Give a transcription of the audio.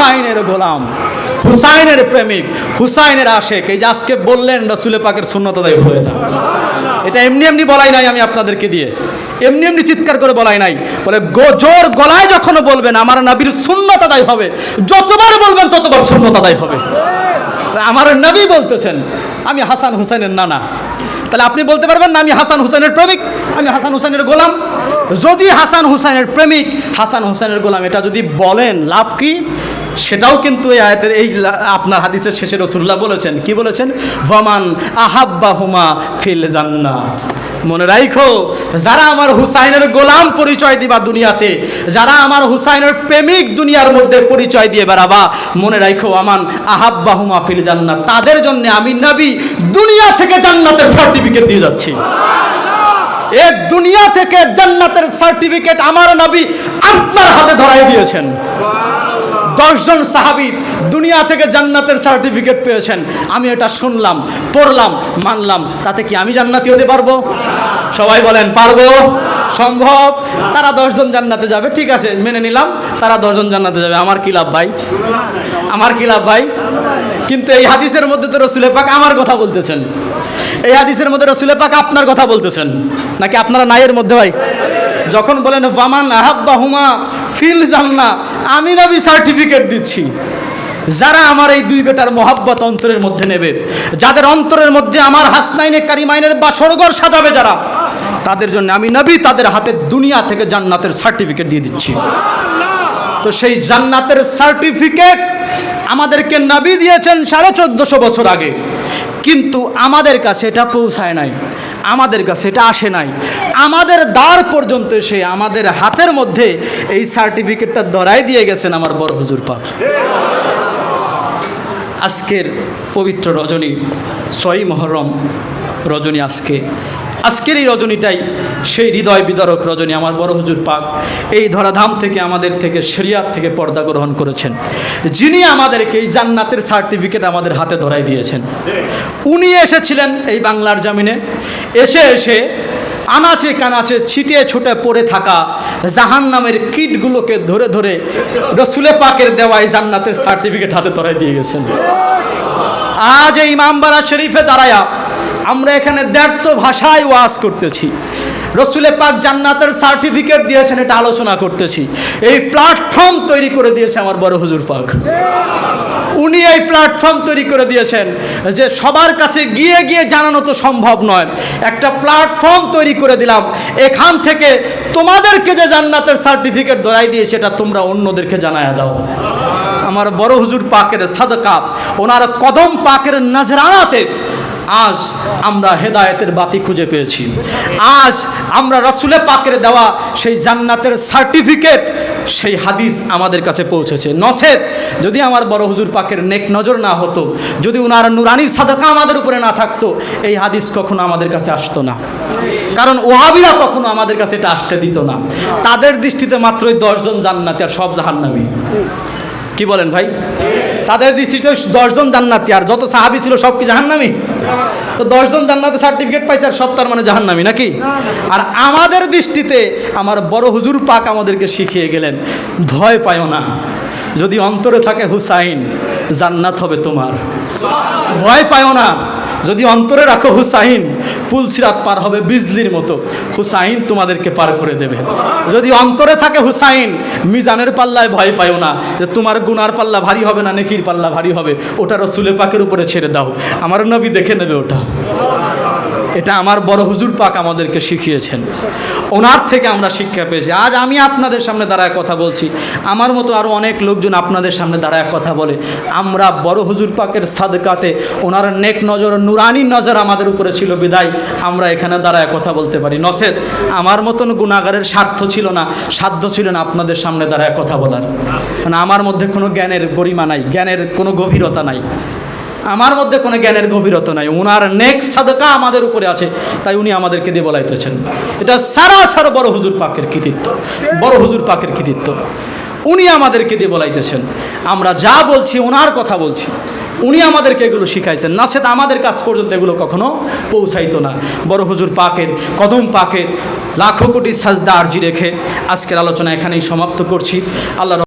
হুসাইনের গোলাম, হুসাইনের প্রেমিক, হুসাইনের আশেক। এই যে আজকে বললেন রসুলে পাকের শূন্যতাদাই হলো এটা। এটা এমনি এমনি বলাই নাই আমি আপনাদেরকে দিয়ে। এমনি এমনি চিৎকার করে বলাই নাই। বলে জোর গলায় যখন বলবেন, আমার নবীর শূন্যতাদাই হবে। যতবার বলবেন, ততবার শূন্যতাদাই হবে। আমার নবী বলতেছেন, আমি হাসান হুসাইনের নানা। তাহলে আপনি বলতে পারবেন না, আমি হাসান হুসাইনের প্রেমিক, আমি হাসান হুসাইনের গোলাম। যদি হাসান হুসাইনের প্রেমিক, হাসান হুসাইনের গোলাম, এটা যদি বলেন, লাভ কি? সেটাও কিন্তু এই আয়াতের এই আপনার হাদিসের শেষে রসুল্লাহ বলেছেন। কি বলেছেন? ভমান আহাব্বা হুমা ফিল জান্না মনে রাখো যারা আমার হুসাইনের গোলাম পরিচয় দিবা দুনিয়াতে, যারা আমার হুসাইনের প্রেমিক দুনিয়ার মধ্যে পরিচয় দিয়ে বেড়াবা, মনে রাখো আমান আহাব্বা হুমা ফিল জান্নাত তাদের জন্য আমি নবী দুনিয়া থেকে জান্নাতের সার্টিফিকেট দিয়ে যাচ্ছি। এ দুনিয়া থেকে জান্নাতের সার্টিফিকেট আমার নবী আপনার হাতে ধরাই দিয়েছেন। দশজন সাহাবি দুনিয়া থেকে জান্নাতের সার্টিফিকেট পেয়েছেন। আমি এটা শুনলাম, পড়লাম, মানলাম। তাতে কি আমি জান্নাতি হতে পারব? সবাই বলেন, পারব। সম্ভব? তারা দশজন জান্নাতে যাবে, ঠিক আছে, মেনে নিলাম। তারা দশজন জান্নাতে যাবে। আমার কি লাভ ভাই? আমার কি লাভ ভাই? কিন্তু এই হাদিসের মধ্যে তো রসুলে পাক আমার কথা বলতেছেন। এই হাদিসের মধ্যে রসুলে পাক আপনার কথা বলতেছেন। নাকি আপনারা নাইয়ের মধ্যে ভাই? যখন বলেন বামান আহাব্বা হুমা ফিল জান্না আমি নবী সার্টিফিকেট দিচ্ছি। যারা আমার এই দুই বেটার মহাব্বত অন্তরের মধ্যে নেবে, যাদের অন্তরের মধ্যে আমার হাসনাইনে কারিমাইনের বা সরগর সাজাবে যারা, তাদের জন্য আমি নবী তাদের হাতে দুনিয়া থেকে জান্নাতের সার্টিফিকেট দিয়ে দিচ্ছি। তো সেই জান্নাতের সার্টিফিকেট আমাদেরকে নবী দিয়েছেন সাড়ে চোদ্দশো বছর আগে। কিন্তু আমাদের কাছে এটা পৌঁছায় নাই। আমাদের কাছে এটা আসে নাই। আমাদের দ্বার পর্যন্ত এসে আমাদের হাতের মধ্যে এই সার্টিফিকেটটা ধরাই দিয়ে গেছেন আমার বড় হুজুর পাক। আজকের পবিত্র রজনী, সই মহরম রজনী আজকে আজকের এই রজনীটাই সেই হৃদয় বিদারক রজনী আমার বড় হুজুর পাক। এই ধরাধাম থেকে আমাদের থেকে শরিয়াত থেকে পর্দা গ্রহণ করেছেন। যিনি আমাদেরকে এই জান্নাতের সার্টিফিকেট আমাদের হাতে ধরাই দিয়েছেন। উনি এসেছিলেন এই বাংলার জামিনে। এসে এসে আনাচে কানাচে ছিটিয়ে ছুটে পড়ে থাকা জাহান নামের কিটগুলোকে ধরে ধরে রসুলে পাকের দেওয়া এই জান্নাতের সার্টিফিকেট হাতে ধরাই দিয়ে গেছেন। আজ এই ইমামবাড়া শরীফে দাঁড়ায়া আমরা এখানে দ্ব্যর্থ ভাষায় ওয়াজ করতেছি। রসুলে পাক জান্নাতের সার্টিফিকেট দিয়েছেন, এটা আলোচনা করতেছি। এই প্ল্যাটফর্ম তৈরি করে দিয়েছে আমার বড় হুজুর পাক। উনি এই প্ল্যাটফর্ম তৈরি করে দিয়েছেন যে সবার কাছে গিয়ে গিয়ে জানানো তো সম্ভব নয়। একটা প্ল্যাটফর্ম তৈরি করে দিলাম, এখান থেকে তোমাদেরকে যে জান্নাতের সার্টিফিকেট ধরাই দিয়ে, সেটা তোমরা অন্যদেরকে জানায় দাও। আমার বড় হুজুর পাকের সাদকা, ওনার কদম পাকের নজরানাতে আজ আমরা হেদায়েতের বাতি খুঁজে পেয়েছি। আজ আমরা রসুলে পাকের দেওয়া সেই জান্নাতের সার্টিফিকেট, সেই হাদিস আমাদের কাছে পৌঁছেছে। নচেত যদি আমার বড় হুজুর পাকের নেক নজর না হতো, যদি ওনার নুরানির সাদাকা আমাদের উপরে না থাকতো, এই হাদিস কখনো আমাদের কাছে আসতো না। কারণ ওহাবিরা কখনো আমাদের কাছে এটা আসতে দিত না। তাদের দৃষ্টিতে মাত্রই দশজন জান্নাতি আর সব জাহান্নামী। কি বলেন ভাই? তাদের দৃষ্টিতে দশজন জান্নাতি, আর যত সাহাবি ছিল সব কি জাহান্নামি? তো দশজন জান্নাতে সার্টিফিকেট পাইছে আর সব তার মানে জাহান্নামি নাকি? আর আমাদের দৃষ্টিতে আমার বড় হুজুর পাক আমাদেরকে শিখিয়ে গেলেন, ভয় পায় না। যদি অন্তরে থাকে হুসাইন, জান্নাত হবে তোমার। ভয় পায় না। যদি অন্তরে রাখো হুসাইন পুলসিরাত পার হবে বিজলির মতো। হুসাইন তোমাদেরকে পার করে দেবে। যদি অন্তরে থাকে হুসাইন, মিজানের পাল্লায় ভয় পাইও না। যে তোমার গুনার পাল্লা ভারী হবে না, নেকির পাল্লা ভারী হবে, ওটা রসুলে পাকের উপরে ছেড়ে দাও। আমার নবী দেখে নেবে ওটা। এটা আমার বড় হুজুর পাক আমাদেরকে শিখিয়েছেন। ওনার থেকে আমরা শিক্ষা পেয়েছি। আজ আমি আপনাদের সামনে দাঁড়ায় কথা বলছি। আমার মতো আরও অনেক লোকজন আপনাদের সামনে দাঁড়ায় কথা বলে। আমরা বড় হুজুর পাকের সাদকাতে ওনার নেক নজর, নুরানি নজর আমাদের উপরে ছিল বিদায়। আমরা এখানে দাঁড়ায় কথা বলতে পারি। নসেদ, আমার মতন গুণাগারের স্বার্থ ছিল না, সাধ্য ছিল না আপনাদের সামনে দাঁড়ায় কথা বলার। মানে আমার মধ্যে কোনো জ্ঞানের গরিমা নাই, জ্ঞানের কোনো গভীরতা নাই। আমার মধ্যে কোনো জ্ঞানের গভীরতা নাই। ওনার নেক সাদকা আমাদের উপরে আছে। তাই উনি আমাদেরকে দিয়ে বলাইতেছেন। এটা সারা সারা বড় হুজুর পাকের কৃতিত্ব। বড় হুজুর পাকের কৃতিত্ব। উনি আমাদেরকে দিয়ে বলাইতেছেন, আমরা যা বলছি ওনার কথা বলছি। উনি আমাদেরকে এগুলো শিখাইছেন। না সেটা আমাদের কাছ পর্যন্ত এগুলো কখনো পৌঁছাইতো না। বড় হুজুর পাকের, কদম পাকের, লাখো কোটি সাজদা আর্জি রেখে আজকের আলোচনা এখানেই সমাপ্ত করছি। আল্লাহ